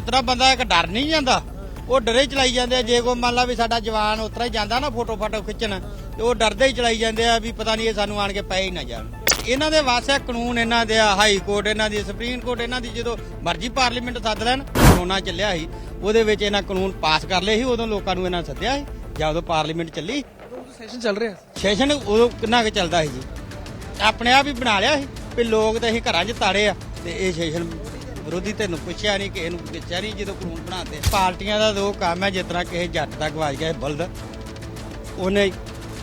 ਜਿਤਨਾ ਬੰਦਾ ਇੱਕ ਡਰ ਨਹੀਂ ਜਾਂਦਾ ਉਹ ਡਰੇ ਚਲਾਈ ਜਾਂਦੇ ਆ। ਜੇ ਕੋ ਮੰਨ ਲਾ ਵੀ ਸਾਡਾ ਜਵਾਨ ਉਤਰਾ ਹੀ ਜਾਂਦਾ ਨਾ ਫੋਟੋ ਫਾਟੋ ਖਿੱਚਣ ਤੇ ਉਹ ਡਰਦੇ ਹੀ ਚਲਾਈ ਜਾਂਦੇ ਆ ਵੀ ਪਤਾ ਨਹੀਂ ਇਹ ਸਾਨੂੰ ਆਣ ਕੇ ਪਏ ਹੀ ਨਾ ਜਾਣ। ਇਹਨਾਂ ਦੇ ਵਾਸਤੇ ਕਾਨੂੰਨ ਇਹਨਾਂ ਦੇ ਆ ਹਾਈ ਕੋਰਟ ਇਹਨਾਂ ਦੀ ਸੁਪਰੀਮ ਕੋਰਟ ਇਹਨਾਂ ਦੀ ਜਦੋਂ ਮਰਜ਼ੀ ਪਾਰਲੀਮੈਂਟ ਸੱਦ ਲੈਣ ਕਰੋਨਾ ਚੱਲਿਆ ਸੀ। ਉਹਦੇ ਵਿੱਚ ਇਹਨਾਂ ਕਾਨੂੰਨ ਪਾਸ ਕਰ ਲਏ ਸੀ ਉਦੋਂ ਲੋਕਾਂ ਨੂੰ ਇਹਨਾਂ ਸੱਦਿਆ ਸੀ ਜਾਂ ਉਦੋਂ ਪਾਰਲੀਮੈਂਟ ਚੱਲੀ। ਸੈਸ਼ਨ ਚੱਲ ਰਿਹਾ? ਸੈਸ਼ਨ ਉਦੋਂ ਕਿੰਨਾ ਕੁ ਚੱਲਦਾ ਸੀ ਜੀ? ਆਪਣੇ ਆਪ ਹੀ ਬਣਾ ਲਿਆ ਸੀ ਵੀ ਲੋਕ ਤਾਂ ਅਸੀਂ ਘਰਾਂ 'ਚ ਤਾੜੇ ਆ ਤੇ ਇਹ ਸੈਸ਼ਨ ਵਿਰੋਧੀ ਤੈਨੂੰ ਪੁੱਛਿਆ ਨਹੀਂ ਕਿਸੇ ਨੂੰ ਪੁੱਛਿਆ ਨਹੀਂ ਜਦੋਂ ਕਾਨੂੰਨ ਬਣਾਉਂਦੇ ਪਾਰਟੀਆਂ ਦਾ ਦੋ ਕੰਮ ਹੈ ਜਿਸ ਤਰ੍ਹਾਂ ਕਿਸੇ ਜੱਟ ਦਾ ਗਵਾਚ ਗਿਆ ਬਲਦ ਉਹਨੇ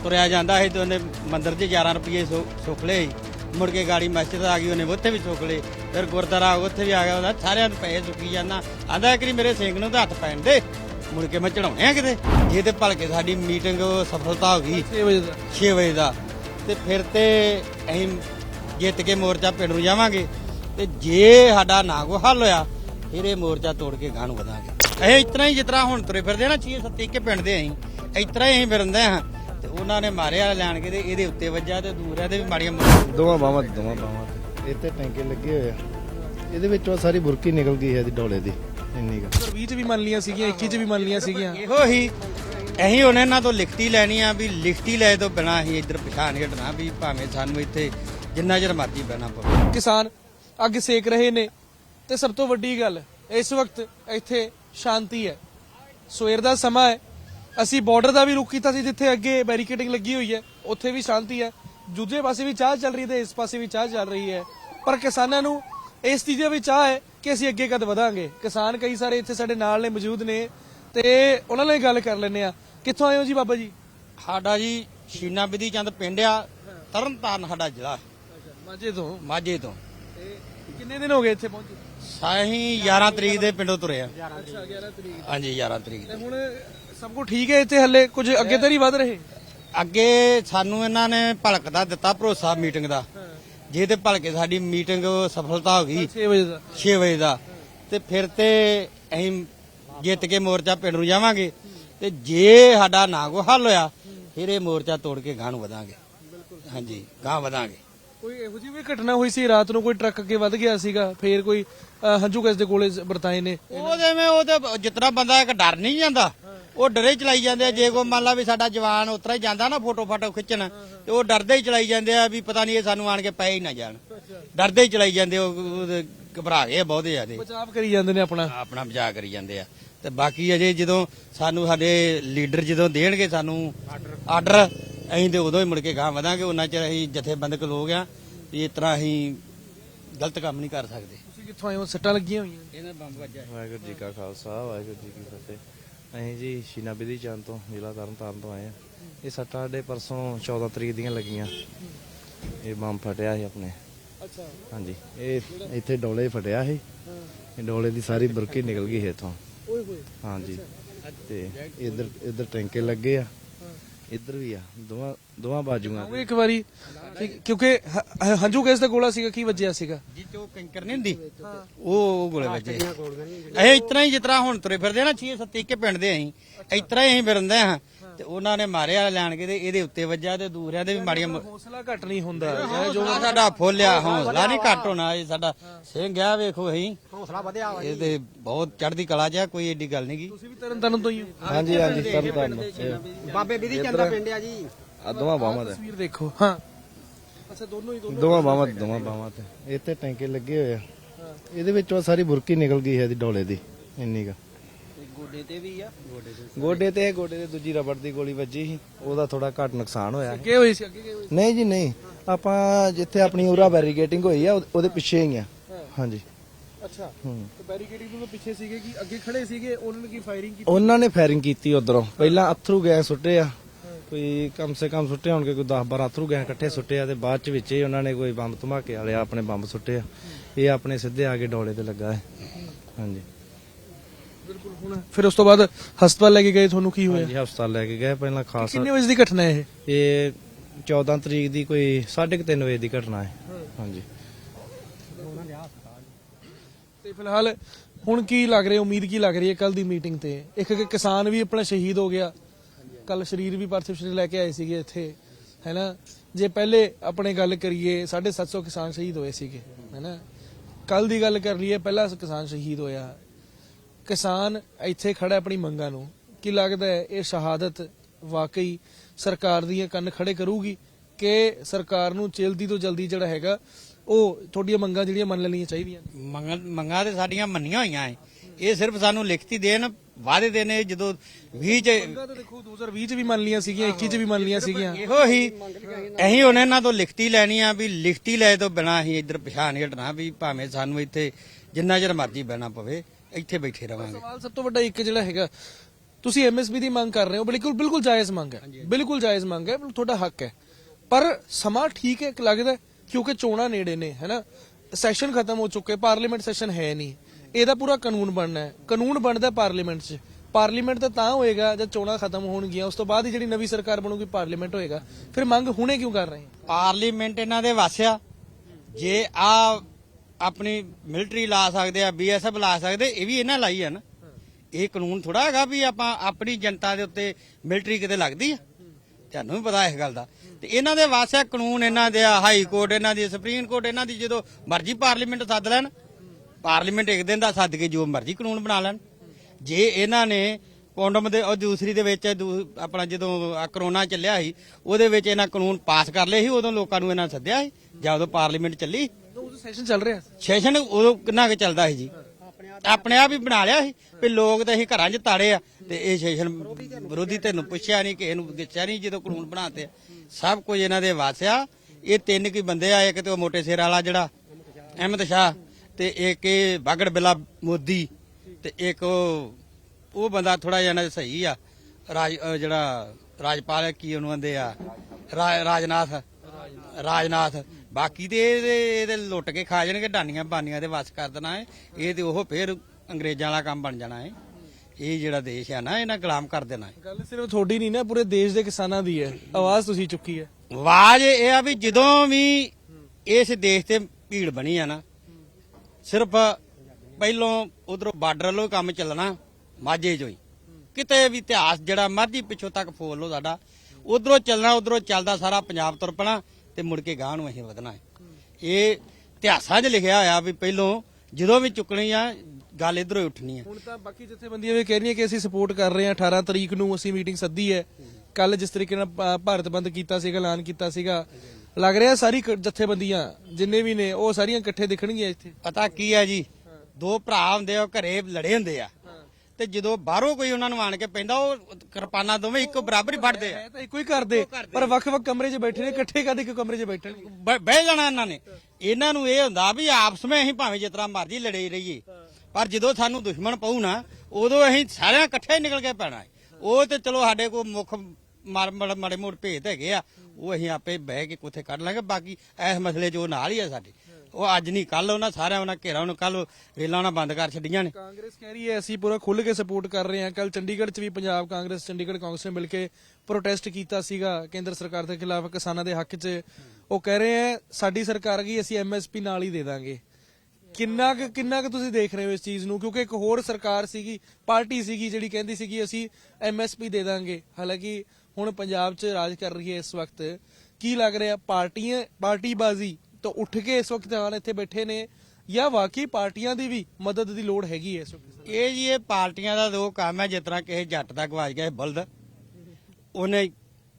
ਤੁਰਿਆ ਜਾਂਦਾ ਸੀ ਤੇ ਉਹਨੇ ਮੰਦਿਰ 'ਚ 11 ਰੁਪਏ ਸੁੱਖ ਲਏ। ਮੁੜ ਕੇ ਗਾੜੀ ਮਸਜਿਦ ਆ ਗਈ ਉਹਨੇ ਉੱਥੇ ਵੀ ਸੁੱਖ ਲਏ। ਫਿਰ ਗੁਰਦੁਆਰਾ ਉੱਥੇ ਵੀ ਆ ਗਿਆ ਉਹਦਾ ਸਾਰਿਆਂ ਨੂੰ ਪੈਸੇ ਸੁੱਕੀ ਜਾਂਦਾ। ਆਂਦਾ ਕਿ ਮੇਰੇ ਸਿੰਘ ਨੂੰ ਤਾਂ ਹੱਥ ਪੈਣ ਦੇ। ਮੁੜ ਕੇ ਮੈਂ ਚੜਾਉਣੇ ਆ ਕਿਤੇ? ਜੇ ਤੇ ਭਲਕੇ ਸਾਡੀ ਮੀਟਿੰਗ ਸਫਲਤਾ ਹੋ ਗਈ। 6 ਵਜੇ ਦਾ। 6 ਵਜੇ ਦਾ। ਤੇ ਫਿਰ ਤੇ ਅਸੀਂ ਜਿੱਤ ਕੇ ਮੋਰਚਾ ਪਿੰਡ ਨੂੰ ਜਾਵਾਂਗੇ। ਤੇ ਜੇ ਸਾਡਾ ਨਾ ਕੋ ਹੱਲ ਹੋਇਆ ਫਿਰ ਇਹ ਮੋਰਚਾ ਤੋੜ ਕੇ ਗਾਂ ਨੂੰ ਵਧਾਂਗੇ। ਅਸੀਂ ਇਤਨਾ ਹੀ ਜਿਤਨਾ ਹੁਣ ਤੁਰੇ ਫਿਰਦੇ ਨਾ 6 7 ਕੇ ਪਿੰਡ ਦੇ ਅਸੀਂ ਇਤਨਾ ਹੀ ਅਸੀਂ ਫਿਰਦੇ ਹਾਂ। ਤੇ ਉਹਨਾਂ ਨੇ ਮਾਰਿਆ ਲੈਣ ਕੇ ਤੇ ਇਹਦੇ ਉੱਤੇ ਵੱਜਾ ਤੇ ਦੂਰਿਆਂ ਦੇ ਵੀ ਮਾੜੀਆਂ ਦੋਵਾਂ ਬਾਹਾਂ ਤੇ ਦੋਵਾਂ ਬਾਹਾਂ ਤੇ। ਇੱਥੇ ਟੈਂਕੇ ਲੱਗੇ ਹੋਏ ਆ। ਇਹਦੇ ਵਿੱਚੋਂ ਸਾਰੀ ਬੁਰਕੀ ਨਿਕਲ ਗਈ ਹੈ ਇਹਦੀ ਡੋਲੇ ਦੀ ਇੰਨੀ ਕੁ। 20 ਚ ਵੀ ਮੰਨ ਲੀਆਂ ਸੀਗੀਆਂ 21 ਚ ਵੀ ਮੰਨ ਲੀਆਂ ਸੀਗੀਆਂ। ਇਹੋ ਹੀ ਅਸੀਂ ਹੁਣ ਇਹਨਾਂ ਤੋਂ ਲਿਖਤੀ ਲੈਣੀ ਆ ਵੀ ਲਿਖਤੀ ਲੈ ਤੋਂ ਬਿਨਾ ਅਸੀਂ ਇੱਧਰ ਪਛਾਣ ਹਟਣਾ ਵੀ ਭਾਵੇਂ ਸਾਨੂੰ ਇੱਥੇ ਜਿੰਨਾ ਚਿਰ ਮਰਜ਼ੀ ਬਹਿਣਾ ਪਵੇ। ਕਿਸਾਨ ਅੱਗ ਸੇਕ ਰਹੇ ਨੇ। ਤੇ ਸਭ ਤੋਂ ਵੱਡੀ ਗੱਲ ਇਸ ਵਕਤ ਇੱਥੇ ਸ਼ਾਂਤੀ ਹੈ। ਸਵੇਰ ਦਾ ਸਮਾਂ ਹੈ। ਅਸੀਂ ਬਾਰਡਰ ਦਾ ਵੀ ਰੁਕ ਕੀਤਾ ਸੀ ਜਿੱਥੇ ਅੱਗੇ ਬੈਰੀਕੇਡਿੰਗ ਲੱਗੀ ਹੋਈ ਹੈ। ਉੱਥੇ ਵੀ ਸ਼ਾਂਤੀ ਹੈ। ਦੂਜੇ ਪਾਸੇ ਵੀ ਚਾਹ ਚੱਲ ਰਹੀ ਤੇ ਇਸ ਪਾਸੇ ਵੀ ਚਾਹ ਚੱਲ ਰਹੀ ਹੈ। ਪਰ ਕਿਸਾਨਾਂ ਨੂੰ ਇਸ ਚੀਜ਼ ਦੇ ਵੀ ਚਾਹ ਹੈ ਕਿ ਅਸੀਂ ਅੱਗੇ ਕਦ ਵਧਾਂਗੇ। ਕਿਸਾਨ ਕਈ ਸਾਰੇ ਇੱਥੇ ਸਾਡੇ ਨਾਲ ਨੇ ਮੌਜੂਦ ਨੇ। ਤੇ ਉਹਨਾਂ ਨਾਲ ਗੱਲ ਕਰ ਲੈਂਦੇ ਆ ਕਿੱਥੋਂ ਆਏ ਹੋ ਜੀ ਬਾਬਾ ਜੀ? ਸਾਡਾ ਜੀ ਸ਼ੀਨਾ ਬਿਧੀ ਚੰਦ ਪਿੰਡ ਆ ਤਰਨਤਾਰਨ ਸਾਡਾ ਜ਼ਿਲ੍ਹਾ। ਮਾਝੇ ਤੋਂ। ਮਾਝੇ ਤੋਂ। ਕਿੰਨੇ ਦਿਨ ਹੋ ਗਏ ਇੱਥੇ ਪਹੁੰਚੇ? ਅਸੀਂ 11 ਤਰੀਕ ਦੇ ਪਿੰਡੋਂ ਤੁਰੇ ਆ। ਅੱਛਾ 11 ਤਰੀਕ। ਹਾਂਜੀ 11 ਤਰੀਕ ਤੇ ਹੁਣ ਸਭ ਕੁਝ ਠੀਕ ਹੈ ਇੱਥੇ ਹੱਲੇ? ਕੁਝ ਅੱਗੇ ਤਾਂ ਨਹੀਂ ਵਧ ਰਹੇ? ਅੱਗੇ ਸਾਨੂੰ ਇਹਨਾਂ ਨੇ ਭਲਕ ਦਾ ਦਿੱਤਾ ਭਰੋਸਾ ਮੀਟਿੰਗ ਦਾ। ਜੇ ਤੇ ਭਲਕੇ ਸਾਡੀ ਮੀਟਿੰਗ ਸਫਲਤਾ ਹੋ ਗਈ। 6 ਵਜੇ ਦਾ। 6 ਵਜੇ ਦਾ। ਤੇ ਫਿਰ ਤੇ ਅਸੀਂ ਜਿੱਤ ਕੇ ਮੋਰਚਾ ਪਿੰਡ ਨੂੰ ਜਾਵਾਂਗੇ। ਤੇ ਜੇ ਸਾਡਾ ਨਾ ਕੋ ਹੱਲ ਹੋਇਆ ਫਿਰ ਇਹ ਮੋਰਚਾ ਤੋੜ ਕੇ ਗਾਂ ਨੂੰ ਵਧਾਂਗੇ। ਹਾਂਜੀ ਗਾਂ ਵਧਾਂਗੇ। ਕੋਈ ਇਹੋ ਜਿਹੀ ਵੀ ਘਟਨਾ ਹੋਈ ਸੀ ਰਾਤ ਨੂੰ ਕੋਈ ਟਰੱਕ ਅੱਗੇ ਵੱਧ ਗਿਆ ਸੀਗਾ ਫੇਰ ਕੋਈ ਹੰਝੂ ਕਿਸ ਦੇ ਕੋਲੇ ਵਰਤਾਏ ਨੇ? ਉਹਦੇ ਵਿੱਚ ਉਹਦੇ ਜਿਤਨਾ ਬੰਦਾ ਇੱਕ ਡਰ ਨਹੀਂ ਜਾਂਦਾ ਉਹ ਡਰੇ ਹੀ ਚਲਾਈ ਜਾਂਦੇ ਆ ਜੇ ਕੋ ਮੰਨ ਲਾ ਵੀ ਸਾਡਾ ਜਵਾਨ ਉਤਰਾ ਹੀ ਜਾਂਦਾ ਨਾ ਫੋਟੋ ਫਾਟੋ ਖਿੱਚਣ ਤੇ ਉਹ ਡਰਦੇ ਹੀ ਚਲਾਈ ਜਾਂਦੇ ਆ ਵੀ ਪਤਾ ਨਹੀਂ ਇਹ ਸਾਨੂੰ ਆਣ ਕੇ ਪਏ ਹੀ ਨਾ ਜਾਣ। ਡਰਦੇ ਹੀ ਚਲਾਈ ਜਾਂਦੇ ਉਹ ਉਹਦੇ ਘਬਰਾ ਗਏ ਆ ਬਹੁਤ ਜ਼ਿਆਦੇ। ਬਚਾਅ ਕਰੀ ਜਾਂਦੇ ਨੇ ਆਪਣਾ। ਆਪਣਾ ਬਚਾਅ ਕਰੀ ਜਾਂਦੇ ਆ। ਤੇ ਬਾਕੀ ਅਜੇ ਜਦੋਂ ਸਾਨੂੰ ਸਾਡੇ ਲੀਡਰ ਜਦੋਂ ਦੇਣਗੇ ਸਾਨੂੰ ਆਰਡਰ ਅਸੀਂ ਤੇ ਉਦੋਂ ਹੀ ਮੁੜ ਕੇ ਗਾਂ ਵਧਾਂਗੇ ਉਹਨਾਂ ਚਿਰ ਅਸੀਂ ਜਥੇਬੰਦਕ ਲੋਕ ਆ ਵੀ ਇਸ ਤਰ੍ਹਾਂ ਅਸੀਂ ਗਲਤ ਕੰਮ ਨਹੀਂ ਕਰ ਸਕਦੇ। ਤੁਸੀਂ ਕਿੱਥੋਂ ਆਏ ਹੋ? ਸੱਟਾਂ ਲੱਗੀਆਂ ਹੋਈਆਂ। ਇਹਨੇ ਬੰਬ ਵੱਜਾ ਵਾਹਿਗੁਰੂ ਜੀ ਕਾ ਖਾਲਸਾ ਵਾਹਿਗੁਰੂ ਜੀ ਕੀ ਫਤਿਹ। ਅਸੀਂ ਜੀ ਸ਼ੀਨਾ ਬਿਧੀ ਚੰਦ ਤੋਂ ਜ਼ਿਲ੍ਹਾ ਤਰਨਤਾਰਨ ਤੋਂ ਆਏ ਆ। ਇਹ ਸੱਟਾਂ ਸਾਡੇ ਪਰਸੋਂ 14 ਤਰੀਕ ਦੀਆਂ ਲੱਗੀਆਂ। ਇਹ ਬੰਬ ਫਟਿਆ ਸੀ ਆਪਣੇ। ਅੱਛਾ। ਹਾਂਜੀ। ਇਹ ਇੱਥੇ ਡੋਲੇ ਫਟਿਆ ਸੀ। ਇਹ ਡੋਲੇ ਦੀ ਸਾਰੀ ਬੁਰਕੀ ਨਿਕਲ ਗਈ ਸੀ ਇੱਥੋਂ। ਓਏ ਹੋਏ। ਹਾਂਜੀ। ਤੇ ਇੱਧਰ ਇੱਧਰ ਟੈਂਕੇ ਲੱਗੇ ਆ। ਇੱਧਰ ਵੀ ਆ ਦੋਵਾਂ ਦੋਵਾਂ ਬਾਜੂਆਂ ਆਉਂਗੇ ਇੱਕ ਵਾਰੀ ਕਿਉਂਕਿ ਹ- ਹ- ਹੰਝੂ ਕਿਸ ਦਾ ਗੋਲਾ ਸੀਗਾ ਕੀ ਵੱਜਿਆ ਸੀਗਾ? ਜੀ ਚੋ ਕੰਕਰ ਨਹੀਂ ਹੁੰਦੀ? ਉਹ ਉਹ ਗੋਲੇ ਵੱਜੇ ਅਸੀਂ ਇਤਨਾ ਹੀ ਜਿਤਨਾ ਹੁਣ ਤੁਰੇ ਫਿਰਦੇ ਆ ਨਾ 6 7 ਕੇ ਪਿੰਡ ਦੇ ਅਸੀਂ ਇਤਨਾ ਹੀ ਅਸੀਂ ਫਿਰਦੇ ਹਾਂ ਤੇ ਉਹਨਾਂ ਨੇ ਮਾਰਿਆ ਲੈਣ ਕੇ ਤੇ ਇਹਦੇ ਉੱਤੇ ਵੱਜਾ ਤੇ ਦੂਰਿਆਂ ਦੇ ਵੀ ਮਾੜੀਆਂ ਮੋ- ਹੌਸਲਾ ਘਟ ਨਹੀਂ ਹੁੰਦਾ। ਹੌਸਲਾ ਸਾਡਾ ਫੁੱਲਿਆ ਹੌਸਲਾ ਨਹੀਂ ਘੱਟ ਹੋਣਾ ਇਹ ਸਾਡਾ ਸਿੰਘ ਆ ਵੇਖੋ ਅਸੀਂ। ਹੌਸਲਾ ਵਧਿਆ ਇਹ ਤੇ ਬਹੁਤ ਚੜ੍ਹਦੀ ਕਲਾ 'ਚ ਆ ਕੋਈ ਏਡੀ ਗੱਲ ਨਹੀਂ ਗੀ। ਤੁਸੀਂ ਵੀ ਤਰਨ ਤਰਨ ਤੋਂ ਹੀ ਹੋ? ਹਾਂਜੀ ਹਾਂਜੀ ਤਰਨਤਾਰਨ ਬਾਬੇ ਵਿਧੀ ਚੰਦਾ ਪਿੰਡ ਆ ਜੀ। ਆ ਦੋਵਾਂ ਬਾਹਾਂ ਤੇ। ਤਸਵੀਰ ਦੇਖੋ ਹਾਂ। ਅੱਛਾ ਦੋਨੋਂ ਹੀ ਦੋਨੋਂ ਦੋਵਾਂ ਬਾਹਾਂ ਤੇ ਦੋਵਾਂ ਬਾਹਾਂ ਤੇ। ਇੱਥੇ ਟੈਂਕੇ ਲੱਗੇ ਹੋਏ ਆ। ਇਹਦੇ ਵਿੱਚੋਂ ਸਾਰੀ ਬੁਰਕੀ ਨਿਕਲ ਗਈ ਹੈ ਇਹਦੀ ਡੋਲੇ ਦੀ। ਇੰਨੀ ਕੁ। ਗੋਡੇ ਤੇ ਵੀ ਆ। ਗੋਡੇ ਤੇ ਗੋਡੇ ਤੇ ਗੋਡੇ ਤੇ ਦੂਜੀ ਰਬੜ ਦੀ ਗੋਲੀ ਵੱਜੀ ਸੀ। ਉਹਦਾ ਥੋੜਾ ਘੱਟ ਨੁਕਸਾਨ ਹੋਇਆ ਅੱਗੇ ਹੋਈ ਸੀ ਅੱਗੇ ਨਹੀਂ ਜੀ ਨਹੀਂ। ਆਪਾਂ ਜਿੱਥੇ ਆਪਣੀ ਉਰਾ ਬੈਰੀਗੇਟਿੰਗ ਹੋਈ ਆ ਉਹ- ਉਹਦੇ ਪਿੱਛੇ ਹੀ ਆ। ਹਾਂਜੀ। ਅੱਛਾ। ਹੂੰ। ਤੇ ਬੈਰੀਕੇਡਿੰਗ ਤੋਂ ਪਿੱਛੇ ਸੀਗੇ ਕਿ ਅੱਗੇ ਖੜੇ ਸੀਗੇ ਉਹਨਾਂ ਨੇ ਕੀ ਫਾਇਰਿੰਗ ਕੀਤੀ? ਉਹਨਾਂ ਨੇ ਫਾਇਰਿੰਗ ਕੀਤੀ ਉਧਰੋਂ। ਪਹਿਲਾਂ ਅਥਰੂ ਗੈਸ ਸੁੱਟੇ ਆ। ਕੋਈ ਕਮ ਸੇ ਕਮ ਸੁੱਟੇ ਹੋਣਗੇ ਕੋਈ 10 12 ਅਥਰੂ ਗੈਸ ਇਕੱਠੇ ਸੁੱਟੇ ਆ ਤੇ ਬਾਅਦ ਚ ਵਿੱਚ ਹੀ ਉਹਨਾਂ ਨੇ ਕੋਈ ਬੰਬ ਧਮਾਕੇ ਵਾਲੇ ਆਪਣੇ ਬੰਬ ਸੁੱਟੇ ਆ। ਇਹ ਆਪਣੇ ਸਿੱਧੇ ਆ ਕੇ ਡੋਲੇ ਤੇ ਲੱਗਾ ਹੈ। ਹਾਂਜੀ। ਬਿਲਕੁਲ ਹੁਣ ਫਿਰ ਉਸ ਤੋਂ ਬਾਅਦ ਹਸਪਤਾਲ ਲੈ ਕੇ ਗਏ ਤੁਹਾਨੂੰ ਕੀ ਹੋਇਆ? ਹਾਂਜੀ ਹਸਪਤਾਲ ਲੈ ਕੇ ਗਏ ਪਹਿਲਾਂ ਖਾਸ ਕਿੰਨੇ ਵਜੇ ਦੀ ਘਟਨਾ ਹੈ ਇਹ? ਇਹ 14 ਤਰੀਕ ਦੀ ਕੋਈ 3:30 ਵਜੇ ਦੀ ਘਟਨਾ ਹੈ। ਹਾਂਜੀ। ਤੇ ਫਿਲਹਾਲ ਹੁਣ ਕੀ ਲੱਗ ਰਿਹਾ ਉਮੀਦ ਕੀ ਲੱਗ ਰਹੀ ਹੈ ਕੱਲ ਦੀ ਮੀਟਿੰਗ ਤੇ? ਇੱਕ ਕਿ ਕਿਸਾਨ ਵੀ ਆਪਣਾ ਸ਼ਹੀਦ ਹੋ ਗਿਆ। ਕੱਲ ਸ਼ਰੀਰ ਵੀ ਪਾਰਥਿਵ ਸ਼ਰੀਰ ਲੈ ਕੇ ਆਏ ਸੀਗੇ ਇੱਥੇ ਹੈਨਾ? ਜੇ ਪਹਿਲੇ ਆਪਣੇ ਗੱਲ ਕਰੀਏ 750 ਕਿਸਾਨ ਸ਼ਹੀਦ ਹੋਏ ਸੀਗੇ ਹੈਨਾ? ਕੱਲ ਦੀ ਗੱਲ ਕਰ ਲਈਏ ਪਹਿਲਾ ਕਿਸਾਨ ਸ਼ਹੀਦ ਹੋਇਆ। ਕਿਸਾਨ ਇੱਥੇ ਖੜਾ ਆਪਣੀ ਮੰਗਾਂ ਨੂੰ ਕੀ ਲੱਗਦਾ ਹੈ ਇਹ ਸ਼ਹਾਦਤ ਵਾਕਈ ਸਰਕਾਰ ਦੀਆਂ ਕੰਨ ਖੜੇ ਕਰੂਗੀ ਕਿ ਸਰਕਾਰ ਨੂੰ ਜਲਦੀ ਤੋਂ ਜਲਦੀ ਜਿਹੜਾ ਹੈਗਾ ਉਹ ਤੁਹਾਡੀਆਂ ਮੰਗਾਂ ਜਿਹੜੀਆਂ ਮੰਨ ਲੈਣੀਆਂ ਚਾਹੀਦੀਆਂ? ਮੰਗਾਂ ਮੰਗਾਂ ਤੇ ਸਾਡੀਆਂ ਮੰਨੀਆਂ ਹੋਈਆਂ ਐ। ਇਹ ਸਿਰਫ ਸਾਨੂੰ ਲਿਖਤੀ ਦੇਣ ਵਾਅਦੇ ਦੇਣੇ ਜਦੋਂ 20 ਚ ਮੰਗਾਂ ਤਾਂ ਦੇਖੋ 2020 ਚ ਵੀ ਮੰਨ ਲੀਆਂ ਸੀਗੀਆਂ 21 ਚ ਵੀ ਮੰਨ ਲੀਆਂ ਸੀਗੀਆਂ। ਇਹੋ ਹੀ ਅਸੀਂ ਹੁਣ ਇਹਨਾਂ ਤੋਂ ਲਿਖਤੀ ਲੈਣੀ ਆ ਵੀ ਲਿਖਤੀ ਲੈ ਤੋਂ ਬਿਨਾ ਅਸੀਂ ਇੱਧਰ ਪਛਾਣ ਹਟਣਾ ਵੀ ਭਾਵੇਂ ਸਾਨੂੰ ਇੱਥੇ ਜਿੰਨਾ ਚਿਰ ਮਰਜ਼ੀ ਬਹਿਣਾ ਪਵੇ। ਇੱਥੇ ਬੈਠੇ ਰਵਾਂਗੇ। ਸਵਾਲ ਸਭ ਤੋਂ ਵੱਡਾ ਇੱਕ ਜਿਹੜਾ ਹੈਗਾ ਤੁਸੀਂ ਐਮਐਸਪੀ ਦੀ ਮੰਗ ਕਰ ਰਹੇ ਹੋ ਬਿਲਕੁਲ ਬਿਲਕੁਲ ਜਾਇਜ਼ ਮੰਗ ਹੈ। ਬਿਲਕੁਲ ਜਾਇਜ਼ ਮੰਗ ਹੈ ਤੁਹਾਡਾ ਹੱਕ ਹੈ। ਪਰ ਸਮਾਂ ਠੀਕ ਹੈ ਲੱਗਦਾ ਕਿਉਂਕਿ ਚੋਣਾਂ ਨੇੜੇ ਨੇ ਹੈਨਾ ਸੈਸ਼ਨ ਖਤਮ ਹੋ ਚੁੱਕੇ ਪਾਰਲੀਮੈਂਟ ਸੈਸ਼ਨ ਹੈ ਨਹੀਂ। ਇਹਦਾ ਪੂਰਾ ਕਾਨੂੰਨ ਬਣਨਾ ਹੈ। ਕਾਨੂੰਨ ਬਣਦਾ ਪਾਰਲੀਮੈਂਟ 'ਚ। ਪਾਰਲੀਮੈਂਟ ਤਾਂ ਤਾਂ ਹੋਏਗਾ ਜਦ ਚੋਣਾਂ ਖਤਮ ਹੋਣਗੀਆਂ ਉਸ ਤੋਂ ਬਾਅਦ ਹੀ ਜਿਹੜੀ ਨਵੀਂ ਸਰਕਾਰ ਬਣੂਗੀ ਪਾਰਲੀਮੈਂਟ ਹੋਏਗਾ। ਫਿਰ ਮੰਗ ਹੁਣੇ ਕਿਉਂ ਕਰ ਰਹੇ ਪਾਰਲੀਮੈਂਟ ਇਹਨਾਂ ਦੇ ਵਾਸਿਆ ਜੇ ਆ ਆਪਣੀ ਮਿਲਟਰੀ ਲਾ ਸਕਦੇ ਆ ਬੀਐਸਐਫ ਲਾ ਸਕਦੇ, ਇਹ ਵੀ ਇਹਨਾਂ ਲਾਈ ਆ ਨਾ। ਇਹ ਕਾਨੂੰਨ ਥੋੜਾ ਹੈਗਾ ਵੀ ਆਪਾਂ ਆਪਣੀ ਜਨਤਾ ਦੇ ਉੱਤੇ ਮਿਲਟਰੀ ਕਿਤੇ ਲੱਗਦੀ ਆ। ਤੁਹਾਨੂੰ ਵੀ ਪਤਾ ਇਸ ਗੱਲ ਦਾ। ਤੇ ਇਹਨਾਂ ਦੇ ਵਾਸਤੇ ਕਾਨੂੰਨ, ਇਹਨਾਂ ਦੇ ਆ ਹਾਈ ਕੋਰਟ ਇਹਨਾਂ ਦੀ ਸੁਪਰੀਮ ਕੋਰਟ ਇਹਨਾਂ ਦੀ ਜਦੋਂ ਮਰਜ਼ੀ ਪਾਰਲੀਮੈਂਟ ਸੱਦ ਲੈਣ ਪਾਰਲੀਮੈਂਟ ਇੱਕ ਦਿਨ ਦਾ ਸੱਦ ਕੇ ਜੋ ਮਰਜ਼ੀ ਕਾਨੂੰਨ ਬਣਾ ਲੈਣ। ਜੇ ਇਹਨਾਂ ਨੇ ਪੌਂਡਮ ਦੇ, ਉਹ ਦੂਸਰੀ ਦੇ ਵਿੱਚ ਦੂ- ਆਪਣਾ ਜਦੋਂ ਕਰੋਨਾ ਚੱਲਿਆ ਸੀ, ਉਹਦੇ ਵਿੱਚ ਇਹਨਾਂ ਕਾਨੂੰਨ ਪਾਸ ਕਰ ਲਏ ਸੀ, ਉਦੋਂ ਲੋਕਾਂ ਨੂੰ ਇਹਨਾਂ ਸੱਦਿਆ ਸੀ, ਜਾਂ ਉਦੋਂ ਪਾਰਲੀਮੈਂਟ ਚੱਲੀ ਉਹ ਸੈਸ਼ਨ ਚੱਲ ਰਿਹਾ ਸੈਸ਼ਨ ਉਦੋਂ ਕਿੰਨਾ ਕੁ ਚੱਲਦਾ ਸੀ ਜੀ? ਆਪਣੇ ਆਪ ਹੀ ਬਣਾ ਲਿਆ ਸੀ ਵੀ ਲੋਕ ਤਾਂ ਅਸੀਂ ਘਰਾਂ 'ਚ ਤਾੜੇ ਆ ਤੇ ਇਹ ਸੈਸ਼ਨ ਵਿਰੋਧੀ ਤੈਨੂੰ ਪੁੱਛਿਆ ਨਹੀਂ ਕਿਸੇ ਨੂੰ ਦੱਸਿਆ ਨਹੀਂ ਜਦੋਂ ਕਾਨੂੰਨ ਬਣਾਤੇ। ਆ। ਸਭ ਕੁਝ ਇਹਨਾਂ ਦੇ ਵਾਸਿਆ। ਇਹ ਤਿੰਨ ਕੀ ਬੰਦੇ ਆ ਇੱਕ ਤੇ ਉਹ ਮੋਟੇ ਸਿਰ ਵਾਲਾ ਜਿਹੜਾ ਅਹਿਮਦ ਸ਼ਾਹ ਤੇ ਇੱਕ ਇਹ ਬਾਗੜ ਬਿੱਲਾ ਮੋਦੀ ਤੇ ਇੱਕ ਉਹ ਉਹ ਬੰਦਾ ਥੋੜਾ ਜਿਹਾ ਇਹਨਾਂ ਨਾ ਸਹੀ ਆ। ਰਾਜ ਅਹ ਜਿਹੜਾ ਰਾਜਪਾਲ ਹੈ, ਕੀ ਉਹਨੂੰ ਕਹਿੰਦੇ ਆ? ਰਾ- ਰਾਜਨਾਥ। ਰਾਜਨਾਥ। ਬਾਕੀ ਤੇ ਇਹਦੇ ਇਹਦੇ ਲੁੱਟ ਕੇ ਖਾ ਜਾਣਗੇ ਡਾਨੀਆਂ ਬਾਨੀਆਂ ਦੇ ਵਸ ਕਰ ਦੇਣਾ ਹੈ। ਇਹ ਤੇ ਉਹ ਫੇਰ ਅੰਗਰੇਜ਼ਾਂ ਵਾਲਾ ਕੰਮ ਬਣ ਜਾਣਾ ਹੈ। ਇਹ ਜਿਹੜਾ ਦੇਸ਼ ਆ ਨਾ ਇਹਨਾਂ ਗੁਲਾਮ ਕਰ ਦੇਣਾ ਹੈ। ਗੱਲ ਸਿਰਫ ਤੁਹਾਡੀ ਨਹੀਂ ਨਾ ਪੂਰੇ ਦੇਸ਼ ਦੇ ਕਿਸਾਨਾਂ ਦੀ ਹੈ। ਆਵਾਜ਼ ਤੁਸੀਂ ਚੁੱਕੀ ਹੈ। ਆਵਾਜ਼ ਇਹ ਆ ਵੀ ਜਦੋਂ ਵੀ ਇਸ ਦੇਸ਼ ਤੇ ਭੀੜ ਬਣੀ ਆ ਨਾ ਸਿਰਫ ਪਹਿਲੋਂ ਉਧਰੋਂ ਬਾਰਡਰ ਵੱਲੋਂ ਕੰਮ ਚੱਲਣਾ ਮਾਝੇ ਚੋਂ ਹੀ। ਕਿਤੇ ਵੀ ਇਤਿਹਾਸ ਜਿਹੜਾ ਮਰਜ਼ੀ ਪਿੱਛੋਂ ਤੱਕ ਫੋਲ ਲੋ ਸਾਡਾ। ਉਧਰੋਂ ਚੱਲਣਾ ਉਧਰੋਂ ਚੱਲਦਾ ਸਾਰਾ ਪੰਜਾਬ ਤੁਰ ਪਣਾ। ਤੇ ਮੁੜ ਕੇ ਗਾਂ ਨੂੰ ਅਸੀਂ ਵਧਣਾ ਹੈ। ਇਹ ਇਤਿਹਾਸਾਂ 'ਚ ਲਿਖਿਆ ਹੋਇਆ ਵੀ ਪਹਿਲੋਂ ਜਦੋਂ ਵੀ ਚੁੱਕਣੀ ਆ ਗੱਲ ਇਧਰੋਂ ਹੀ ਉੱਠਣੀ ਆ ਹੁਣ ਤਾਂ ਬਾਕੀ ਜਥੇਬੰਦੀਆਂ ਵੀ ਕਹਿ ਰਹੀਆਂ ਕਿ ਅਸੀਂ ਸਪੋਰਟ ਕਰ ਰਹੇ ਹਾਂ 18 ਤਰੀਕ ਨੂੰ ਅਸੀਂ ਮੀਟਿੰਗ ਸੱਦੀ ਹੈ। ਕੱਲ ਜਿਸ ਤਰੀਕੇ ਨਾਲ ਭਾ- ਭਾਰਤ ਬੰਦ ਕੀਤਾ ਸੀਗਾ ਐਲਾਨ ਕੀਤਾ ਸੀਗਾ ਲੱਗ ਰਿਹਾ ਸਾਰੀ ਕ- ਜਥੇਬੰਦੀਆਂ ਜਿੰਨੇ ਵੀ ਨੇ ਉਹ ਸਾਰੀਆਂ ਇਕੱਠੇ ਦਿਖਣਗੀਆਂ ਇੱਥੇ। ਪਤਾ ਕੀ ਆ ਜੀ? ਦੋ ਭਰਾ ਹੁੰਦੇ ਆ ਉਹ ਘਰੇ ਲੜੇ ਹੁੰਦੇ ਆ। ਤੇ ਜਦੋਂ ਬਾਹਰੋਂ ਕੋਈ ਉਹਨਾਂ ਨੂੰ ਆਣ ਕੇ ਪੈਂਦਾ ਉਹ ਕਿਰਪਾਨਾਂ ਦੋਵੇਂ ਇੱਕੋ ਬਰਾਬਰ ਹੀ ਫੜਦੇ ਆ। ਹੈ ਤਾਂ ਇੱਕੋ ਹੀ ਕਰਦੇ ਪਰ ਵੱਖ-ਵੱਖ ਕਮਰੇ 'ਚ ਬੈਠੇ ਨੇ ਇਕੱਠੇ ਕਦੇ ਇੱਕ ਕਮਰੇ 'ਚ ਬੈਠਣਗੇ ਬ- ਬਹਿ ਜਾਣਾ ਇਹਨਾਂ ਨੇ। ਇਹਨਾਂ ਨੂੰ ਇਹ ਹੁੰਦਾ ਵੀ ਆਪਸ ਵਿੱਚ ਅਸੀਂ ਭਾਵੇਂ ਜਿਤਨਾ ਮਰਜ਼ੀ ਲੜੇ ਰਹੀਏ। ਪਰ ਜਦੋਂ ਸਾਨੂੰ ਦੁਸ਼ਮਣ ਪਊ ਨਾ ਉਦੋਂ ਅਸੀਂ ਸਾਰਿਆਂ ਇਕੱਠੇ ਹੀ ਨਿਕਲ ਕੇ ਪੈਣਾ ਹੈ। ਉਹ ਤੇ ਚਲੋ ਸਾਡੇ ਕੋਲ ਮੁੱਖ ਮਾਰ- ਮਾੜ- ਮਾੜੇ ਮੋੜ ਭੇਤ ਹੈਗੇ ਆ। ਉਹ ਅਸੀਂ ਆਪੇ ਬਹਿ ਕੇ ਕੋਥੇ ਕੱਢ ਲਾਂਗੇ। ਬਾਕੀ ਇਸ ਮਸਲੇ 'ਚ ਉਹ ਨਾਲ ਹੀ ਆ ਸਾਡੇ। ਉਹ ਅੱਜ ਨਹੀਂ ਕੱਲ ਉਹਨਾਂ ਸਾਰਿਆਂ ਉਹਨਾਂ ਘੇਰਾ ਉਹਨਾਂ ਕੱਲ ਰੇਲਾਂ ਉਹਨਾਂ ਬੰਦ ਕਰ ਛੱਡੀਆਂ ਨੇ। ਕਾਂਗਰਸ ਕਹਿ ਰਹੀ ਹੈ, ਅਸੀਂ ਪੂਰਾ ਖੁੱਲ੍ਹ ਕੇ ਸਪੋਰਟ ਕਰ ਰਹੇ ਹਾਂ। ਕੱਲ ਚੰਡੀਗੜ੍ਹ 'ਚ ਵੀ ਪੰਜਾਬ ਕਾਂਗਰਸ, ਚੰਡੀਗੜ੍ਹ ਕਾਂਗਰਸ ਨੇ ਮਿਲ ਕੇ ਪ੍ਰੋਟੈਸਟ ਕੀਤਾ ਸੀਗਾ, ਕੇਂਦਰ ਸਰਕਾਰ ਦੇ ਖਿਲਾਫ ਕਿਸਾਨਾਂ ਦੇ ਹੱਕ 'ਚ। ਉਹ ਕਹਿ ਰਹੇ ਹੈ, ਸਾਡੀ ਸਰਕਾਰ ਗਈ ਅਸੀਂ ਐਮਐਸਪੀ ਨਾਲ ਹੀ ਦੇ ਦਾਂਗੇ। ਕਿੰਨਾ ਕੁ ਕਿੰਨਾ ਕੁ ਤੁਸੀਂ ਦੇਖ ਰਹੇ ਹੋ ਇਸ ਚੀਜ਼ ਨੂੰ? ਕਿਉਂਕਿ ਇੱਕ ਹੋਰ ਸਰਕਾਰ ਸੀਗੀ, ਪਾਰਟੀ ਸੀਗੀ, ਜਿਹੜੀ ਕਹਿੰਦੀ ਸੀਗੀ, ਅਸੀਂ ਐਮਐਸਪੀ ਦੇ ਦਾਂਗੇ। ਹਾਲਾਂਕਿ ਹੁਣ ਪੰਜਾਬ 'ਚ ਰਾਜ ਕਰ ਰਹੀ ਹੈ ਇਸ ਵਕਤ। ਕੀ ਲੱਗ ਰਿਹਾ? ਪਾਰਟੀਆਂ, ਪਾਰਟੀਬਾਜ਼ੀ ਤੋਂ ਉੱਠ ਕੇ ਇਸ ਵਕਤ ਆਣ ਇੱਥੇ ਬੈਠੇ ਨੇ ਜਾਂ ਵਾਕਈ ਪਾਰਟੀਆਂ ਦੀ ਵੀ ਮਦਦ ਦੀ ਲੋੜ ਹੈਗੀ ਹੈ ਇਸ ਵਕਤ? ਇਹ ਜੀ, ਇਹ ਪਾਰਟੀਆਂ ਦਾ ਦੋ ਕੰਮ ਹੈ, ਜਿਸ ਤਰ੍ਹਾਂ ਕਿਸੇ ਜੱਟ ਦਾ ਗਵਾਚ ਗਿਆ ਬਲਦ। ਉਹਨੇ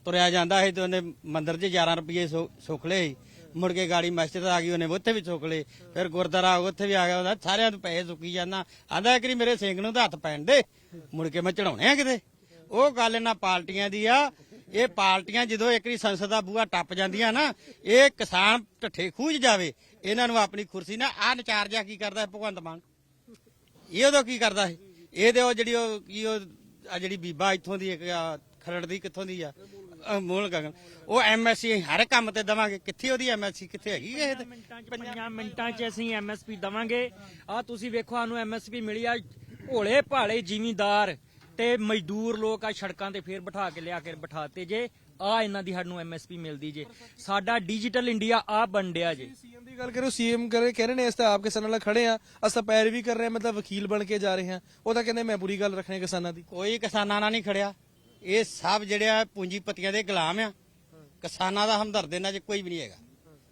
ਤੁਰਿਆ ਜਾਂਦਾ ਸੀ ਤੇ ਉਹਨੇ ਮੰਦਿਰ 'ਚ 11 ਰੁਪਏ ਸੁੱਖ ਲਏ ਸੀ। ਮੁੜ ਕੇ ਗਾੜੀ ਮਸਜਿਦ ਆ ਗਈ, ਉਹਨੇ ਉੱਥੇ ਵੀ ਸੁੱਖ ਲਏ। ਫਿਰ ਗੁਰਦੁਆਰਾ ਉੱਥੇ ਵੀ ਆ ਗਿਆ, ਉਹਦਾ ਸਾਰਿਆਂ ਨੂੰ ਪੈਸੇ ਸੁੱਕੀ ਜਾਂਦਾ। ਆਂਦਾ ਕਿ ਮੇਰੇ ਸਿੰਘ ਨੂੰ ਤਾਂ ਹੱਥ ਪੈਣ ਦੇ, ਮੁੜ ਕੇ ਮੈਂ ਚੜਾਉਣੇ ਆ ਕਿਤੇ। ਉਹ ਗੱਲ ਇਹਨਾਂ ਪਾਰਟੀਆਂ ਦੀ ਆ ਇਹ ਪਾਰਟੀਆਂ ਜਦੋਂ ਇੱਕ ਵਾਰੀ ਸੰਸਦ ਦਾ ਬੂਹਾ ਟੱਪ ਜਾਂਦੀਆਂ ਨਾ, ਇਹ ਕਿਸਾਨ ਢੱਠੇ ਖੂਜ ਜਾਵੇ, ਇਹਨਾਂ ਨੂੰ ਆਪਣੀ ਕੁਰਸੀ ਨਾ ਆ ਨਚਾਰਜਾ ਕੀ ਕਰਦਾ ਹੈ, ਭਗਵੰਤ ਮਾਨ? ਇਹ ਉਦੋਂ ਕੀ ਕਰਦਾ ਹੈ? ਇਹ ਉਹ ਜਿਹੜੀ ਉਹ ਕੀ ਉਹ ਆ ਜਿਹੜੀ ਬੀਬਾ ਇੱਥੋਂ ਦੀ ਇੱਕ ਖਰੜ ਦੀ ਕਿੱਥੋਂ ਦੀ ਆ? ਅਹ ਮੂਲ ਗਗਨ। ਉਹ ਐਮਐਸਸੀ ਹਰ ਕੰਮ ਤੇ ਦਵਾਂਗੇ। ਕਿੱਥੇ ਉਹਦੀ ਐਮਐਸਸੀ ਕਿੱਥੇ ਹੈਗੀ ਇਹ? ਤੇ ਮਿੰਟਾਂ ਮਿੰਟਾਂ 'ਚ ਅਸੀਂ ਐਮਐਸਪੀ ਦਵਾਂਗੇ। ਆ ਤੁਸੀਂ ਵੇਖੋ, ਸਾਨੂੰ ਐਮਐਸਪੀ ਮਿਲੀ ਆ। ਭੋਲੇ ਭਾਲੇ ਜ਼ਿਮੀਂਦਾਰ। ਤੇ ਮਜ਼ਦੂਰ ਲੋਕ ਆ ਸੜਕਾਂ ਤੇ ਫੇਰ ਬਿਠਾ ਕੇ ਲਿਆ ਕੇ ਬਿਠਾਤੇ ਜੇ ਆ ਇਹਨਾਂ ਦੀ ਸਾਨੂੰ ਐਮਐਸਪੀ ਮਿਲਦੀ ਜੇ। ਸਾਡਾ ਡਿਜੀਟਲ ਇੰਡੀਆ ਆ ਬੰਡਿਆ ਜੇ। ਸੀਐਮ ਦੀ ਗੱਲ ਕਰੋ ਸੀਐਮ ਕਰੇ ਕਹਿ ਰਹੇ ਨੇ ਇਸ ਤਾਂ ਆਪ ਕਿਸਾਨਾਂ ਨਾਲ ਖੜੇ ਆ। ਅਸਾਂ ਪੈਰ ਵੀ ਕਰ ਰਹੇ ਹਾਂ ਮਤਲਬ ਵਕੀਲ ਬਣ ਕੇ ਜਾ ਰਹੇ। ਹਾਂ ਉਹ ਤਾਂ ਕਹਿੰਦੇ ਮੈਂ ਪੂਰੀ ਗੱਲ ਰੱਖਣੀ ਕਿਸਾਨਾਂ ਦੀ। ਕੋਈ ਕਿਸਾਨਾਂ ਨਾਲ ਨਹੀਂ ਖੜਿਆ। ਇਹ ਸਭ ਜਿਹੜੇ ਆ ਪੂੰਜੀਪਤੀਆਂ ਦੇ ਗੁਲਾਮ ਆ। ਕਿਸਾਨਾਂ ਦਾ ਹਮਦਰਦ ਇਹਨਾਂ 'ਚ ਕੋਈ ਵੀ ਨਹੀਂ ਹੈਗਾ।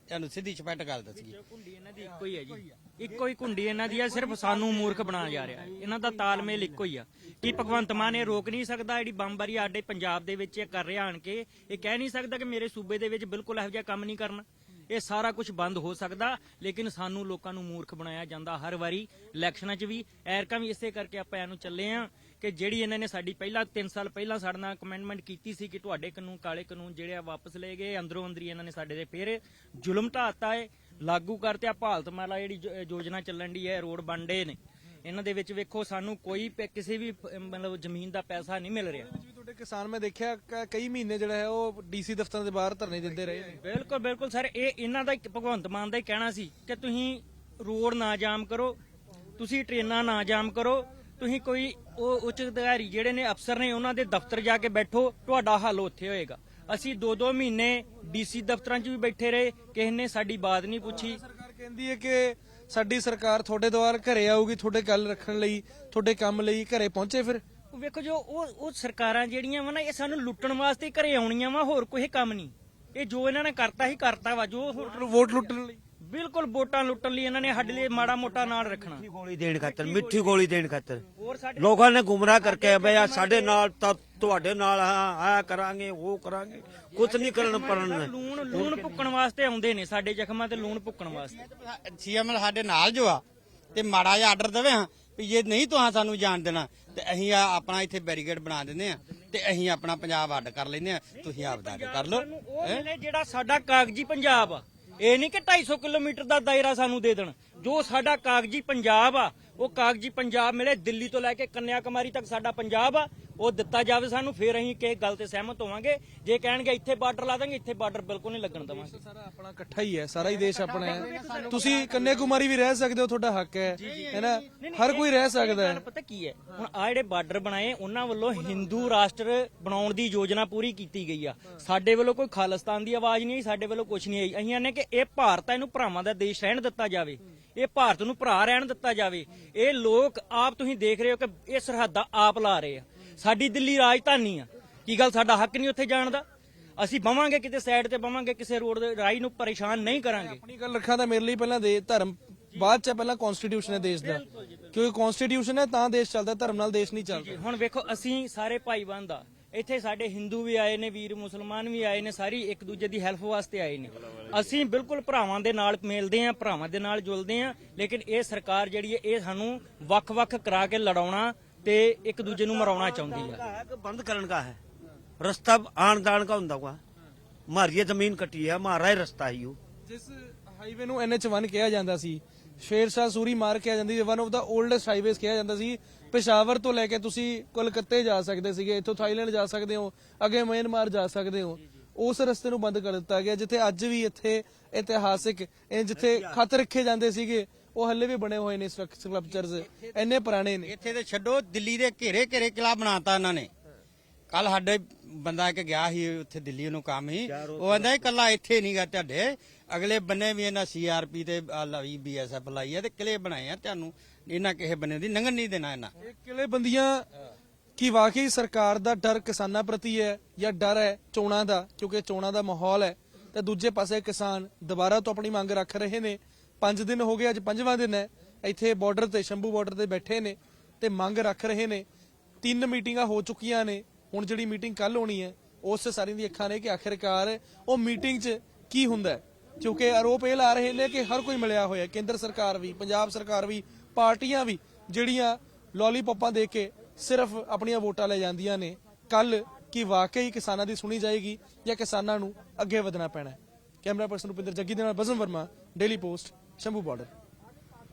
ਤੁਹਾਨੂੰ ਸਿੱਧੀ ਛਪੈਟ ਗੱਲ ਦੱਸੀ। ਕੁੰਡੀ ਇਹਨਾਂ ਦੀ ਇੱਕੋ ਹੀ ਹੈ ਜੀ। ਇੱਕੋ ਹੀ ਕੁੰਡੀ ਇਹਨਾਂ ਦੀ ਆ, ਸਿਰਫ ਸਾਨੂੰ ਮੂਰਖ ਬਣਾ ਜਾ ਰਿਹਾ ਹੈ। ਇਹਨਾਂ ਦਾ ਤਾਲਮੇਲ ਇੱਕੋ ਹੀ ਆ। ਕੀ ਭਗਵੰਤ ਮਾਨ ਇਹ ਰੋਕ ਨਹੀਂ ਸਕਦਾ? ਜਿਹੜੀ ਬੰਬਾਰੀ ਸਾਡੇ ਪੰਜਾਬ ਦੇ ਵਿੱਚ ਇਹ ਕਰ ਰਿਹਾ ਆਣ ਕੇ, ਇਹ ਕਹਿ ਨਹੀਂ ਸਕਦਾ ਕਿ ਮੇਰੇ ਸੂਬੇ ਦੇ ਵਿੱਚ ਬਿਲਕੁਲ ਇਹੋ ਜਿਹਾ ਕੰਮ ਨਹੀਂ ਕਰਨਾ। ਇਹ ਸਾਰਾ ਕੁਝ ਬੰਦ ਹੋ ਸਕਦਾ, ਲੇਕਿਨ ਸਾਨੂੰ ਲੋਕਾਂ ਨੂੰ ਮੂਰਖ ਬਣਾਇਆ ਜਾਂਦਾ ਹਰ ਵਾਰੀ, ਇਲੈਕਸ਼ਨਾਂ 'ਚ ਵੀ। ਐਰਕਾਂ ਵੀ ਇਸੇ ਕਰਕੇ ਆਪਾਂ ਇਹਨੂੰ ਚੱਲੇ ਆ ਕਿ ਜਿਹੜੀ ਇਹਨਾਂ ਨੇ ਸਾਡੀ ਪਹਿਲਾਂ 3 ਸਾਲ ਪਹਿਲਾਂ ਸਾਡੇ ਨਾਲ ਕਮੈਂਡਮੈਂਟ ਕੀਤੀ ਸੀ ਕਿ ਤੁਹਾਡੇ ਕਾਨੂੰਨ, ਕਾਲੇ ਕਾਨੂੰਨ ਜਿਹੜੇ ਆ ਵਾਪਸ ਲਏ ਗਏ, ਅੰਦਰੋਂ ਅੰਦਰੀ ਇਹਨਾਂ ਨੇ ਸਾਡੇ ਦੇ ਫੇਰ ਜ਼ੁਲਮ ਢਾਤਾ ਏ। ਲਾਗੂ ਕਰਤੇ ਆ ਭਾਰਤ ਮਾਲਾ ਜਿਹੜੀ ਯੋਜਨਾ ਚੱਲਣ ਦੀ ਹੈ ਰੋਡ ਬਣਦੇ ਨੇ। ਇਹਨਾਂ ਦੇ ਵਿੱਚ ਵੇਖੋ ਸਾਨੂੰ ਕੋਈ ਕਿਸੇ ਵੀ ਮਤਲਬ ਜ਼ਮੀਨ ਦਾ ਪੈਸਾ ਨਹੀਂ ਮਿਲ ਰਿਹਾ। ਤੁਹਾਡੇ ਕਿਸਾਨ ਮੈਂ ਦੇਖਿਆ ਕਈ ਮਹੀਨੇ ਜਿਹੜਾ ਹੈ ਉਹ ਡੀਸੀ ਦਫ਼ਤਰਾਂ ਦੇ ਬਾਹਰ ਧਰਨੇ ਦਿੰਦੇ ਰਹੇ ਨੇ। ਬਿਲਕੁਲ ਬਿਲਕੁਲ ਸਰ ਇਹ ਇਹਨਾਂ ਦਾ ਇੱਕ ਭਗਵੰਤ ਮਾਨ ਦਾ ਹੀ ਕਹਿਣਾ ਸੀ ਕਿ ਤੁਸੀਂ ਰੋਡ ਨਾ ਜਾਮ ਕਰੋ ਤੁਸੀਂ ਟ੍ਰੇਨਾਂ ਨਾ ਜਾਮ ਕਰੋ ਤੁਸੀਂ ਕੋਈ ਉਹ ਉੱਚ ਅਧਿਕਾਰੀ ਜਿਹੜੇ ਨੇ ਅਫਸਰ ਨੇ ਉਹਨਾਂ ਦੇ ਦਫ਼ਤਰ ਜਾ ਕੇ ਬੈਠੋ ਤੁਹਾਡਾ ਹੱਲ ਉੱਥੇ ਹੋਏਗਾ। ਅਸੀਂ ਦੋ ਦੋ ਮਹੀਨੇ ਡੀਸੀ ਦਫ਼ਤਰਾਂ 'ਚ ਵੀ ਬੈਠੇ ਰਹੇ ਕਿਸੇ ਨੇ ਸਾਡੀ ਬਾਤ ਨਹੀਂ ਪੁੱਛੀ। ਸਰਕਾਰ ਕਹਿੰਦੀ ਹੈ ਕਿ ਸਾਡੀ ਸਰਕਾਰ ਤੁਹਾਡੇ ਦੁਆਰ ਘਰੇ ਆਊਗੀ ਤੁਹਾਡੇ ਗੱਲ ਰੱਖਣ ਲਈ ਤੁਹਾਡੇ ਕੰਮ ਲਈ ਘਰੇ ਪਹੁੰਚੇ ਫਿਰ? ਉਹ ਵੇਖੋ ਜੋ ਉਹ ਉਹ ਸਰਕਾਰਾਂ ਜਿਹੜੀਆਂ ਵਾ ਨਾ ਇਹ ਸਾਨੂੰ ਲੁੱਟਣ ਵਾਸਤੇ ਘਰੇ ਆਉਣੀਆਂ ਵਾ ਹੋਰ ਕੋਈ ਕੰਮ ਨਹੀਂ। ਇਹ ਜੋ ਇਹਨਾਂ ਨੇ ਕਰਤਾ ਹੀ ਕਰਤਾ ਵਾ ਜੋ ਵੋਟ ਲੁੱਟਣ ਲਈ। ਬਿਲਕੁਲ ਵੋਟਾਂ ਲੁੱਟਣ ਲਈ ਇਹਨਾਂ ਨੇ ਸਾਡੇ ਲਈ ਮਾੜਾ ਮੋਟਾ ਨਾਲ ਰੱਖਣਾ। ਮਿੱਠੀ ਗੋਲੀ ਦੇਣ ਖਾਤਰ ਮਿੱਠੀ ਗੋਲੀ ਦੇਣ ਖਾਤਰ। ਹੋਰ ਸਾਡੇ ਲੋਕਾਂ ਨੇ ਗੁੰਮਰਾਹ ਕਰਕੇ ਬਈ ਆ ਸਾਡੇ ਨਾਲ ਤਾਂ ਤੁਹਾਡੇ ਨਾਲ ਆ ਕਰਾਂਗੇ ਉਹ ਕਰਾਂਗੇ। ਕੁਝ ਨਹੀਂ ਕਰਨ ਪਰਨ ਲੂਣ ਲੂਣ ਭੁੱਕਣ ਵਾਸਤੇ ਆਉਂਦੇ ਨੇ ਸਾਡੇ ਜ਼ਖਮਾਂ ਤੇ ਲੂਣ ਭੁੱਕਣ ਵਾਸਤੇ। ਸੀਐਮ ਸਾਡੇ ਨਾਲ ਜੋ ਆ ਤੇ ਮਾੜਾ ਜਿਹਾ ਆਰਡਰ ਦੇਵੇ ਹਾਂ ਵੀ ਜੇ ਨਹੀਂ ਤੁਹਾਂ ਸਾਨੂੰ ਜਾਣ ਦੇਣਾ ਤੇ ਅਸੀਂ ਆ ਆਪਣਾ ਇੱਥੇ ਬੈਰੀਕੇਡ ਬਣਾ ਦਿੰਦੇ ਆ ਤੇ ਅਸੀਂ ਆਪਣਾ ਪੰਜਾਬ ਅੱਡ ਕਰ ਲੈਂਦੇ ਆ ਤੁਸੀਂ ਆਪ ਦਾ ਅੱਡ ਕਰ ਲਓ। ਸਾਨੂੰ ਉਹ ਮਿਲੇ ਜਿਹੜਾ ਸਾਡਾ ਕਾਗਜ਼ੀ ਪੰਜਾਬ ਆ। ਇਹ ਨਹੀਂ ਕਿ 250 ਕਿਲੋਮੀਟਰ ਦਾ ਦਾਇਰਾ ਸਾਨੂੰ ਦੇ ਦੇਣ। ਜੋ ਸਾਡਾ ਕਾਗਜ਼ੀ ਪੰਜਾਬ ਆ, ਉਹ ਕਾਗਜ਼ੀ ਪੰਜਾਬ ਮਿਲੇ, ਦਿੱਲੀ ਤੋਂ ਲੈ ਕੇ ਕੰਨਿਆ ਕੁਮਾਰੀ ਤੱਕ ਸਾਡਾ ਪੰਜਾਬ ਆ। ਉਹ ਦਿੱਤਾ ਜਾਵੇ ਸਾਨੂੰ ਫਿਰ ਅਸੀਂ ਕਿਸੇ ਗੱਲ ਤੇ ਸਹਿਮਤ ਹੋਵਾਂਗੇ। ਜੇ ਕਹਿਣਗੇ ਇੱਥੇ ਬਾਰਡਰ ਲਾ ਦਾਂਗੇ ਇੱਥੇ ਬਾਰਡਰ ਬਿਲਕੁਲ ਨਹੀਂ ਲੱਗਣ ਦੇਵਾਂਗੇ। ਸਾਰਾ ਆਪਣਾ ਇਕੱਠਾ ਹੀ ਹੈ ਸਾਰਾ ਹੀ ਦੇਸ਼ ਆਪਣਾ ਹੈ। ਤੁਸੀਂ ਕੰਨਿਆ ਕੁਮਾਰੀ ਵੀ ਰਹਿ ਸਕਦੇ ਹੋ ਤੁਹਾਡਾ ਹੱਕ ਹੈ ਹੈਨਾ ਹਰ ਕੋਈ ਰਹਿ ਸਕਦਾ ਹੈ। ਪਤਾ ਕੀ ਹੈ? ਹੁਣ ਆ ਜਿਹੜੇ ਬਾਰਡਰ ਬਣਾਏ ਉਹਨਾਂ ਵੱਲੋਂ ਹਿੰਦੂ ਰਾਸ਼ਟਰ ਬਣਾਉਣ ਦੀ ਯੋਜਨਾ ਪੂਰੀ ਕੀਤੀ ਗਈ ਆ। ਸਾਡੇ ਵੱਲੋਂ ਕੋਈ ਖਾਲਿਸਤਾਨ ਦੀ ਆਵਾਜ਼ ਨਹੀਂ ਆਈ ਸਾਡੇ ਵੱਲੋਂ ਕੁਝ ਨਹੀਂ ਆਈ। ਅਸੀਂ ਆਨੇ ਕਿ ਇਹ ਭਾਰਤ ਆ ਇਹਨੂੰ ਭਰਾਵਾਂ ਦਾ ਦੇਸ਼ ਰਹਿਣ ਦਿੱਤਾ ਜਾਵੇ। ਇਹ ਭਾਰਤ ਨੂੰ ਭਰਾ ਰਹਿਣ ਦਿੱਤਾ ਜਾਵੇ। ਇਹ ਲੋਕ ਆਪ ਤੁਸੀਂ ਦੇਖ ਰਹੇ ਹੋ ਕਿ ਇਹ ਸਰਹੱਦਾਂ ਆਪ ਲਾ ਰਹੇ ਆ। ਸਾਡੀ ਦਿੱਲੀ ਰਾਜਧਾਨੀ ਆ। ਕੀ ਗੱਲ? ਸਾਡਾ ਹੱਕ ਨਹੀਂ ਉੱਥੇ ਜਾਣ ਦਾ। ਅਸੀਂ ਬਵਾਂਗੇ ਕਿਤੇ ਸਾਈਡ ਤੇ ਬਵਾਂਗੇ ਕਿਸੇ ਰੋਡ ਦੇ ਰਾਈ ਨੂੰ ਪਰੇਸ਼ਾਨ ਨਹੀਂ ਕਰਾਂਗੇ। ਆਪਣੀ ਗੱਲ ਰੱਖਾਂ ਤਾਂ ਮੇਰੇ ਲਈ ਪਹਿਲਾਂ ਦੇ ਧਰਮ ਬਾਅਦ ਚ ਹੈ, ਪਹਿਲਾਂ ਕਨਸਟੀਟਿਊਸ਼ਨ ਹੈ ਦੇਸ਼ ਦਾ। ਕਿਉਂਕਿ ਕਨਸਟੀਟਿਊਸ਼ਨ ਹੈ ਤਾਂ ਦੇਸ਼ ਚੱਲਦਾ ਧਰਮ ਨਾਲ ਦੇਸ਼ ਨਹੀਂ ਚੱਲਦਾ। ਹੁਣ ਵੇਖੋ ਅਸੀਂ ਸਾਰੇ ਭਾਈਵਾਨ ਦਾ। ਇੱਥੇ ਸਾਡੇ ਹਿੰਦੂ ਵੀ ਆਏ ਨੇ ਵੀਰ ਮੁਸਲਮਾਨ ਵੀ ਆਏ ਨੇ ਸਾਰੀ ਇੱਕ ਦੂਜੇ ਦੀ ਹੈਲਪ ਵਾਸਤੇ ਆਏ ਨੇ। ਅਸੀਂ ਬਿਲਕੁਲ ਭਰਾਵਾਂ ਦੇ ਨਾਲ ਮਿਲਦੇ ਆਂ ਭਰਾਵਾਂ ਦੇ ਨਾਲ ਜੁਲਦੇ ਆਂ ਲੇਕਿਨ ਇਹ ਸਰਕਾਰ ਜਿਹੜੀ ਹੈ ਇਹ ਸਾਨੂੰ ਵੱਖ-ਵੱਖ ਕਰਾ ਕੇ ਲੜਾਉਣਾ ਤੇ ਇੱਕ ਦੂਜੇ ਨੂੰ ਮਰਾਉਣਾ ਚਾਹੁੰਦੀ ਆ। ਬੰਦ ਕਰਨ ਦਾ ਹੈ? ਰਸਤਾ ਆਣ ਜਾਣ ਦਾ ਹੁੰਦਾ ਵਾ ਮਾਰੀਏ ਜ਼ਮੀਨ ਕੱਟੀ ਹੈ ਹਮਾਰਾ ਹੀ ਰਸਤਾ ਹੀ ਉਹ। ਜਿਸ ਹਾਈਵੇ ਨੂੰ NH1 ਕਿਹਾ ਜਾਂਦਾ ਸੀ ਸ਼ੇਰ ਸ਼ਾਹ ਸੂਰੀ ਮਾਰ ਕਿਹਾ ਜਾਂਦੀ ਸੀ one of the oldest highways ਕਿਹਾ ਜਾਂਦਾ ਸੀ ਪੇਸ਼ਾਵਰ ਤੋਂ ਲੈ ਕੇ ਤੁਸੀਂ ਕੋਲਕਾਤੇ ਜਾ ਸਕਦੇ ਸੀਗੇ ਇੱਥੋਂ ਥਾਈਲੈਂਡ ਜਾ ਸਕਦੇ ਹੋ ਅੱਗੇ ਮਿਆਂਮਾਰ ਜਾ ਸਕਦੇ ਹੋ ਉਸ ਰਸਤੇ ਨੂੰ ਬੰਦ ਕਰ ਦਿੱਤਾ ਗਿਆ ਜਿੱਥੇ ਅੱਜ ਵੀ ਇੱਥੇ ਇਤਿਹਾਸਿਕ ਇਹ ਜਿੱਥੇ ਖਤ ਰੱਖੇ ਜਾਂਦੇ ਸੀਗੇ ਉਹ ਹੱਲੇ ਵੀ ਬਣੇ ਹੋਏ ਨੇ ਸਕਲਪਚਰਸ। ਇੰਨੇ ਪੁਰਾਣੇ ਨੇ। ਇੱਥੇ ਤੇ ਛੱਡੋ ਦਿੱਲੀ ਦੇ ਘੇਰੇ ਘੇਰੇ ਕਿਲਾ ਬਣਾਤਾ ਇਹਨਾਂ ਨੇ। ਕੱਲ ਸਾਡੇ ਬੰਦਾ ਇੱਕ ਗਿਆ ਸੀ ਉੱਥੇ ਦਿੱਲੀ ਨੂੰ ਕੰਮ ਹੀ ਉਹ ਕਹਿੰਦਾ ਇਕੱਲਾ ਇੱਥੇ ਨਹੀਂਗਾ ਤੁਹਾਡੇ। ਅਗਲੇ ਬੰਨੇ ਵੀ ਇਹਨਾਂ ਸੀਆਰਪੀ ਤੇ ਲਵੀ ਬੀਐਸਐਫ ਲਾਈ ਹੈ ਤੇ ਕਿਲੇ ਬਣਾਏ ਆ ਤੁਹਾਨੂੰ। ਇਹਨਾਂ ਕਿਸੇ ਬੰਨੇ ਦੀ ਲੰਘਣ ਨਹੀਂ ਦੇਣਾ ਇਹਨਾਂ। ਇਹ ਕਿਲੇ ਬੰਦੀਆਂ ਕੀ ਵਾਕਈ ਸਰਕਾਰ ਦਾ ਡਰ ਕਿਸਾਨਾਂ ਪ੍ਰਤੀ ਹੈ ਜਾਂ ਡਰ ਹੈ ਚੋਣਾਂ ਦਾ? ਕਿਉਂਕਿ ਚੋਣਾਂ ਦਾ ਮਾਹੌਲ ਹੈ। ਤੇ ਦੂਜੇ ਪਾਸੇ ਕਿਸਾਨ ਦੁਬਾਰਾ ਤੋਂ ਆਪਣੀ ਮੰਗ ਰੱਖ ਰਹੇ ਨੇ। 5 ਦਿਨ ਹੋ ਗਏ, ਅੱਜ ਪੰਜਵਾਂ ਦਿਨ ਹੈ। ਇੱਥੇ ਬਾਰਡਰ ਤੇ, ਸ਼ੰਭੂ ਬਾਰਡਰ ਤੇ ਬੈਠੇ ਨੇ ਤੇ ਮੰਗ ਰੱਖ ਰਹੇ ਨੇ। ਤਿੰਨ ਮੀਟਿੰਗਾਂ ਹੋ ਚੁੱਕੀਆਂ ਨੇ। ਹੁਣ ਜਿਹੜੀ ਮੀਟਿੰਗ ਕੱਲ ਹੋਣੀ ਹੈ, ਉਸ ਸਾਰਿਆਂ ਦੀ ਅੱਖਾਂ ਨੇ ਕਿ ਆਖਿਰਕਾਰ ਉਹ ਮੀਟਿੰਗ 'ਚ ਕੀ ਹੁੰਦਾ ਹੈ? ਕਿਉਂਕਿ ਆਰੋਪ ਇਹ ਲਾ ਰਹੇ ਨੇ ਕਿ ਹਰ ਕੋਈ ਮਿਲਿਆ ਹੋਇਆ ਕੇਂਦਰ ਸਰਕਾਰ ਵੀ, ਪੰਜਾਬ ਸਰਕਾਰ ਵੀ, ਪਾਰਟੀਆਂ ਵੀ, ਜਿਹੜੀਆਂ ਲੋਲੀਪੌਪਾਂ ਦੇ ਕੇ ਸਿਰਫ ਆਪਣੀਆਂ ਵੋਟਾਂ ਲੈ ਜਾਂਦੀਆਂ ਨੇ। ਕੱਲ ਕੀ ਵਾਕਈ ਕਿਸਾਨਾਂ ਦੀ ਸੁਣੀ ਜਾਏਗੀ ਜਾਂ ਕਿਸਾਨਾਂ ਨੂੰ ਅੱਗੇ ਵਧਣਾ ਪੈਣਾ ਹੈ? ਕੈਮਰਾ ਪਰਸਨ ਰੁਪਿੰਦਰ ਜੱਗੀ ਦੇ ਨਾਲ Bazm Verma daily post Shambhu border